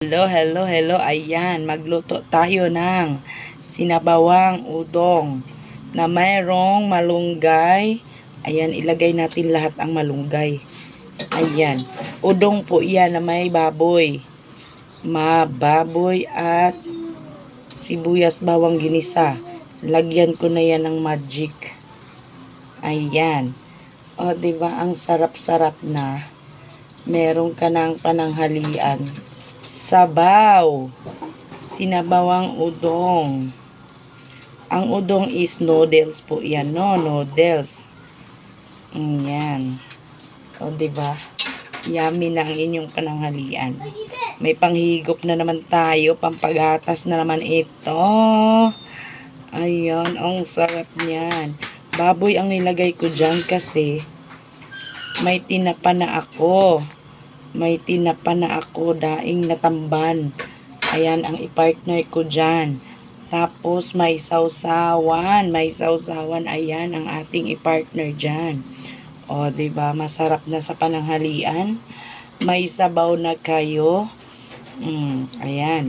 Hello, hello, hello. Ayan, magluto tayo ng sinabawang udong na mayroong malunggay. Ayan, ilagay natin lahat ang malunggay. Ayan. Udong po yan na may baboy. Mababoy at sibuyas bawang ginisa. Lagyan ko na yan ng magic. Ayan. O, ba ang sarap-sarap na. Meron ka ng pananghalian. Sabaw. Sinabawang udong. Ang udong is noodles po yan, no? Noodles. Mm, Yan. O, di ba? Yummy na ang inyong pananghalian. May panghigop na naman tayo. Pampagatas na naman ito. Ayan, ang sarap niyan. Baboy ang nilagay ko dyan kasi may tinapa na ako. May tinapa na ako daing natamban. Ayan ang ipartner ko dyan. Tapos may sausawan. May sausawan. Ayan ang ating ipartner dyan. O, ba Masarap na sa pananghalian. May sabaw na kayo. Mm, ayan.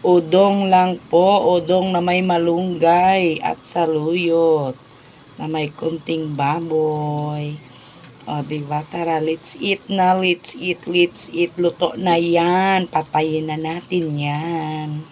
Udong lang po. Udong na may malunggay at saluyot. Na may kunting baboy. O, diba? Tara, let's eat na. Let's eat, let's eat. Luto na yan. Patayin na natin yan.